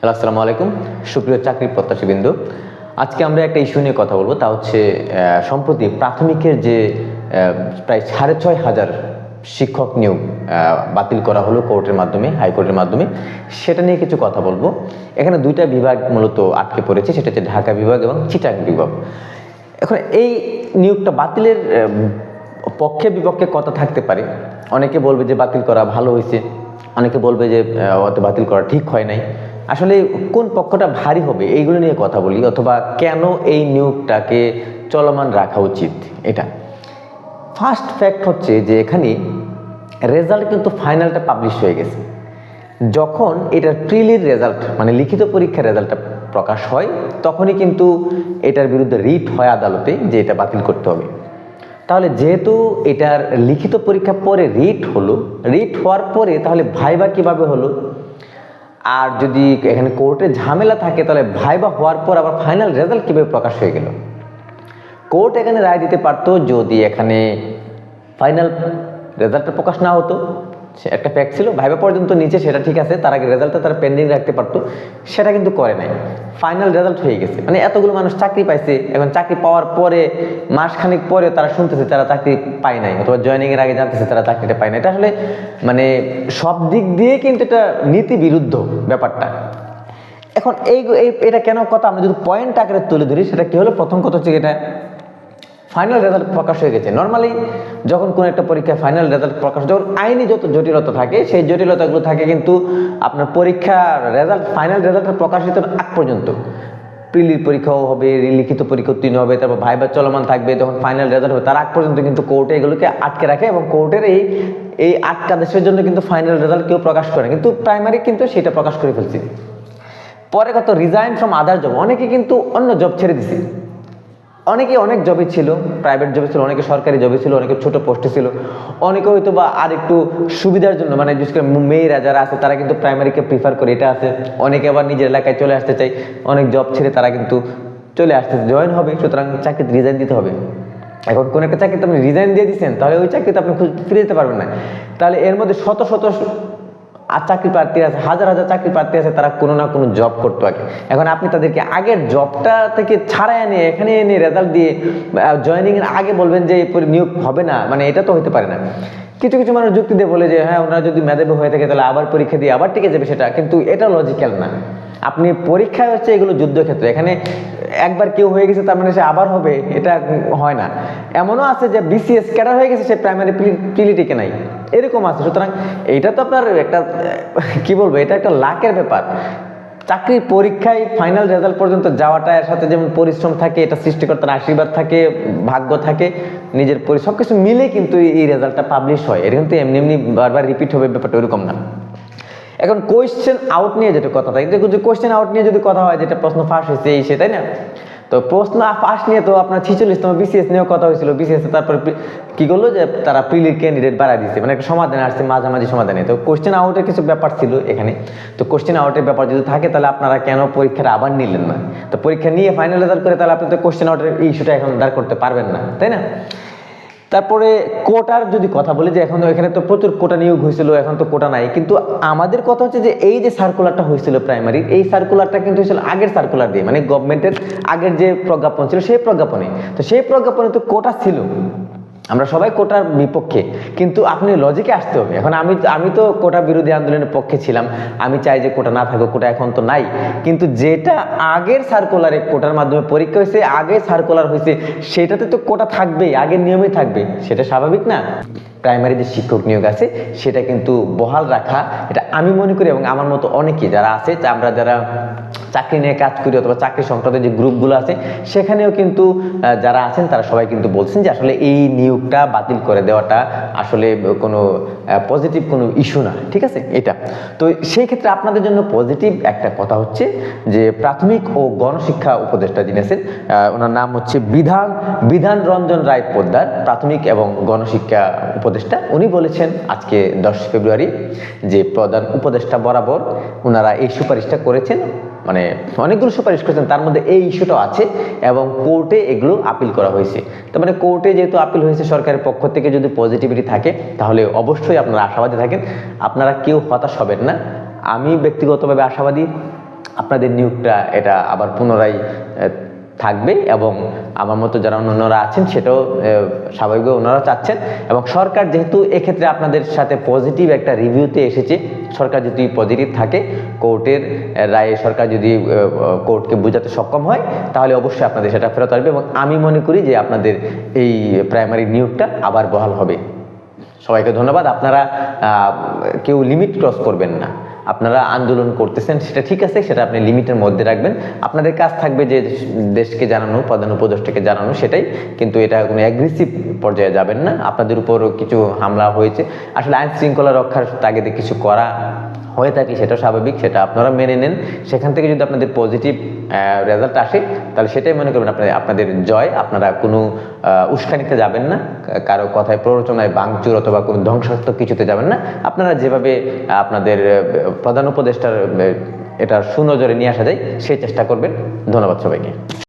Hello আসসালামু আলাইকুম। সুপ্রিয় চাকরি প্রত্যাশী বিন্দু আজকে আমরা একটা ইস্যু নিয়ে কথা বলব। তা হচ্ছে সম্প্রতি প্রাথমিকের যে প্রায় সাড়ে ছয় হাজার শিক্ষক নিয়োগ বাতিল করা হলো কোর্টের মাধ্যমে, হাইকোর্টের মাধ্যমে। সেটা নিয়ে কিছু কথা বলব। এখানে দুইটা বিভাগ মূলত আটকে পড়েছে, সেটা হচ্ছে ঢাকা বিভাগ এবং চিটাং বিভাগ। এখন এই নিয়োগটা বাতিলের পক্ষে বিপক্ষে কথা থাকতে পারে। অনেকে বলবে যে বাতিল করা ভালো হয়েছে, অনেকে বলবে যে অত বাতিল করা ঠিক হয় নাই। আসলে কোন পক্ষটা ভারী হবে এইগুলো নিয়ে কথা বলি, অথবা কেন এই নিয়োগটাকে চলমান রাখা উচিত এটা। ফার্স্ট ফ্যাক্ট হচ্ছে যে এখানে রেজাল্ট কিন্তু ফাইনালটা পাবলিশ হয়ে গেছে। যখন এটার প্রিলির রেজাল্ট মানে লিখিত পরীক্ষার রেজাল্টটা প্রকাশ হয়, তখনই কিন্তু এটার বিরুদ্ধে রিট হয় আদালতে যে এটা বাতিল করতে হবে। তাহলে যেহেতু এটার লিখিত পরীক্ষা পরে রিট হলো, রিট হওয়ার পরে তাহলে ভাইবা কীভাবে হলো? আর যদি এখানে কোর্টে ঝামেলা থাকে, তাহলে ভাইবা হওয়ার পর আবার ফাইনাল রেজাল্ট কীভাবে প্রকাশ হয়ে গেল? কোর্ট এখানে রায় দিতে পারতো যদি এখানে ফাইনাল রেজাল্টটা প্রকাশ না হতো। একটা ফ্যাক্ট ছিল, ভাইবা পর্যন্ত নিচে সেটা ঠিক আছে, তার আগে রেজাল্টটা তারা পেন্ডিং রাখতে পারতো, সেটা কিন্তু করে নাই। ফাইনাল রেজাল্ট হয়ে গেছে। মানে এতগুলো মানুষ চাকরি পাইছে, এখন চাকরি পাওয়ার পরে, মাসখানেক পরে তারা শুনতেছে তারা চাকরি পায় নাই, অথবা জয়েনিং এর আগে জানতেছে তারা চাকরিটা পায় না এটা আসলে মানে সব দিক দিয়ে কিন্তু এটা নীতি বিরুদ্ধ ব্যাপারটা। এখন এই- এটা কেন কথা? আমরা যদি পয়েন্ট আকারে তুলে ধরি, সেটা কি হলো? প্রথম কথা হচ্ছে এটা ফাইনাল রেজাল্ট প্রকাশ হয়ে গেছে। নর্মালি যখন কোনো একটা পরীক্ষায় ফাইনাল রেজাল্ট প্রকাশ, যখন আইনি যত জটিলতা থাকে, সেই জটিলতাগুলো থাকে কিন্তু আপনার পরীক্ষার রেজাল্ট ফাইনাল রেজাল্ট প্রকাশিত আগ পর্যন্ত। প্রিলির পরীক্ষাও হবে, লিখিত পরীক্ষা উত্তীর্ণ হবে, তারপর ভাইবা চলমান থাকবে, যখন ফাইনাল রেজাল্ট হবে, তার আগ পর্যন্ত কিন্তু কোর্টে এগুলোকে আটকে রাখে এবং কোর্টের এই এই আটকা দেশের জন্য কিন্তু ফাইনাল রেজাল্ট কেউ প্রকাশ করে। কিন্তু প্রাইমারি কিন্তু সেটা প্রকাশ করে ফেলছে। পরে কত রিজাইন ফ্রম আদার জব অনেকে কিন্তু অন্য জব ছেড়ে দিছে। অনেকে অনেক জবে ছিল প্রাইভেট জবে ছিল, অনেকে সরকারি জবে ছিল, অনেকে ছোট পোস্টে ছিল, অনেকে হয়তো বা আর একটু সুবিধার জন্য মানে বিশেষ করে মেয়েরা যারা আছে, তারা কিন্তু প্রাইমারিকে প্রিফার করে, এটা আছে। অনেকে আবার নিজের এলাকায় চলে আসতে চাই অনেক জব ছেড়ে তারা কিন্তু চলে আসতে জয়েন হবে, সুতরাং চাকরিতে রিজাইন দিতে হবে। এখন কোনো একটা চাকরিতে আপনি রিজাইন দিয়ে দিচ্ছেন, তাহলে ওই চাকরিতে আপনি ফিরে যেতে পারবেন না। তাহলে এর মধ্যে শত শত আর চাকরি প্রার্থী আছে, হাজার হাজার চাকরি প্রার্থী আছে, তারা কোনো না কোনো জব করতো আগে। এখন আপনি তাদেরকে আগের জবটা থেকে ছাড়াই এনে, এখানে এনে রেজাল্ট দিয়ে জয়েনিং এর আগে বলবেন যে নিয়োগ হবে না মানে এটা তো হতে পারে না। কিছু কিছু মানুষ যুক্তি দিয়ে বলে যে হ্যাঁ ওনারা যদি মেধাবী হয়ে থাকে, তাহলে আবার পরীক্ষা দিয়ে আবার টিকে যাবে সেটা, কিন্তু এটা লজিক্যাল না। আপনি পরীক্ষায় হচ্ছে এগুলো যুদ্ধক্ষেত্র, এখানে একবার কেউ হয়ে গেছে, তার মানে সে আবার হবে, এটা হয় না। এমনও আছে যে বিসিএস ক্যাডার হয়ে গেছে, সে প্রাইমারি প্রিলি টিকে নাই। এরকম আছে, সুতরাং এইটা তো আপনার একটা, কি বলব, এটা একটা লাকের ব্যাপার। চাকরির পরীক্ষায় ফাইনাল রেজাল্ট পর্যন্ত যাওয়াটা, এর সাথে যেমন পরিশ্রম থাকে, এটা সৃষ্টিকর্তার আশীর্বাদ থাকে, ভাগ্য থাকে, নিজের পরি সব কিছু মিলে কিন্তু এই রেজাল্টটা পাবলিশ হয়। এটা কিন্তু এমনি এমনি বারবার রিপিট হবে, ব্যাপারটা ওরকম না। এখন কোয়েশ্চেন আউট নিয়ে যেটা কথা থাকে যে কোয়েশ্চেন আউট নিয়ে যদি কথা হয়, যেটা প্রশ্ন ফাঁস হয়েছে, এই সে, তাই না? তো প্রশ্ন ফাঁস নিয়ে তো আপনার ছিচল্লিশতম বিসিএস নিয়েও কথা হয়েছিল। বিসিএস তারপরে কি করল যে তারা প্রিলির ক্যান্ডিডেট বাড়ায় দিচ্ছে মানে একটা সমাধান আসছে, মাঝামাঝি সমাধানে তো কোয়েশ্চেন আউটের কিছু ব্যাপার ছিল এখানে। তো কোয়েশ্চেন আউটের ব্যাপার যদি থাকে, তাহলে আপনারা কেন পরীক্ষাটা আবার নিলেন না? তো পরীক্ষা নিয়ে ফাইনাল রেজাল্ট করে তাহলে আপনি তো কোয়েশ্চেন আউটের ইস্যুটা এখন দাঁড় করতে পারবেন না, তাই না? তারপরে কোটার যদি কথা বলি যে এখন এখানে তো প্রচুর কোটা নিয়োগ হয়েছিল, এখন তো কোটা নাই। কিন্তু আমাদের কথা হচ্ছে যে এই যে সার্কুলারটা হয়েছিল প্রাইমারি এই সার্কুলারটা কিন্তু হয়েছিল আগের সার্কুলার দিয়ে মানে গভর্নমেন্টের আগের যে প্রজ্ঞাপন ছিল সেই প্রজ্ঞাপনে। তো সেই প্রজ্ঞাপনে তো কোটা ছিল। আমরা সবাই কোটার বিপক্ষে, কিন্তু আপনি লজিকে আসতে হবে। এখন আমি আমি তো কোটা বিরোধী আন্দোলনের পক্ষে ছিলাম, আমি চাই যে কোটা না থাকুক, কোটা এখন তো নাই। কিন্তু যেটা আগের সার্কুলারে কোটার মাধ্যমে পরীক্ষা হয়েছে, আগে সার্কুলার হয়েছে, সেটাতে তো কোটা থাকবেই আগের নিয়মে থাকবে। সেটা স্বাভাবিক না? প্রাইমারি যে শিক্ষক নিয়োগ আছে, সেটা কিন্তু বহাল রাখা, এটা আমি মনে করি এবং আমার মতো অনেকে যারা আছে, আমরা যারা চাকরি নিয়ে কাজ করি অথবা চাকরি সংক্রান্ত যে গ্রুপগুলো আছে, সেখানেও কিন্তু যারা আছেন তারা সবাই কিন্তু বলছেন যে আসলে এই নিয়োগটা বাতিল করে দেওয়াটা আসলে কোনো পজিটিভ কোনো ইস্যু না, ঠিক আছে? এটা। তো সেই ক্ষেত্রে আপনাদের জন্য পজিটিভ একটা কথা হচ্ছে যে প্রাথমিক ও গণশিক্ষা উপদেষ্টা যিনি আছেন ওনার নাম হচ্ছে বিধান বিধান রঞ্জন রায় পোদ্দার, প্রাথমিক এবং গণশিক্ষা উপদেষ্টা। উনি বলেছেন আজকে দশ ফেব্রুয়ারি যে প্রধান উপদেষ্টা বরাবর ওনারা এই সুপারিশটা করেছেন। মানে অনেকগুলো সুপারিশ করেছেন, তার মধ্যে এই ইস্যুটাও আছে এবং কোর্টে এগুলো আপিল করা হয়েছে। তার মানে কোর্টে যেহেতু আপিল হয়েছে সরকারের পক্ষ থেকে যদি পজিটিভিটি থাকে, তাহলে অবশ্যই আপনারা আশাবাদী থাকেন। আপনারা কেউ হতাশ হবেন না। আমি ব্যক্তিগতভাবে আশাবাদী। আপনাদের নিয়োগটা এটা আবার পুনরায় থাকবে এবং আমার মতো যারা অন্যান্যরা আছেন সেটাও স্বাভাবিকভাবে ওনারা চাচ্ছেন। এবং সরকার যেহেতু এক্ষেত্রে আপনাদের সাথে পজিটিভ একটা রিভিউতে এসেছে, সরকার যদি পজিটিভ থাকে কোর্টের রায়ে সরকার যদি কোর্টকে বোঝাতে সক্ষম হয়, তাহলে অবশ্যই আপনাদের সেটা ফেরত আসবে এবং আমি মনে করি যে আপনাদের এই প্রাইমারি নিয়োগটা আবার বহাল হবে। সবাইকে ধন্যবাদ। আপনারা কেউ লিমিট ক্রস করবেন না। আপনারা আন্দোলন করতেছেন, সেটা ঠিক আছে, সেটা আপনি লিমিটের মধ্যে রাখবেন। আপনাদের কাজ থাকবে যে দেশকে জানানো, প্রধান উপদেষ্টাকে জানানো, সেটাই। কিন্তু এটা কোনো অ্যাগ্রেসিভ পর্যায়ে যাবেন না। আপনাদের উপর কিছু হামলা হয়েছে। আসলে আইন শৃঙ্খলা রক্ষার তাগিদে কিছু করা হয়ে থাকে, সেটা স্বাভাবিক, সেটা আপনারা মেনে নেন। সেখান থেকে যদি আপনাদের পজিটিভ রেজাল্ট আসে, তাহলে সেটাই মনে করবেন আপনাদের আপনাদের জয়। আপনারা কোনো উস্কানিতে যাবেন না কারও কথায় প্ররোচনায় বাংচুর অথবা কোনো ধ্বংসাত্মক কিছুতে যাবেন না। আপনারা যেভাবে আপনাদের প্রধান উপদেষ্টার এটা সুনজরে নিয়ে আসা যায় সেই চেষ্টা করবেন। ধন্যবাদ সবাইকে।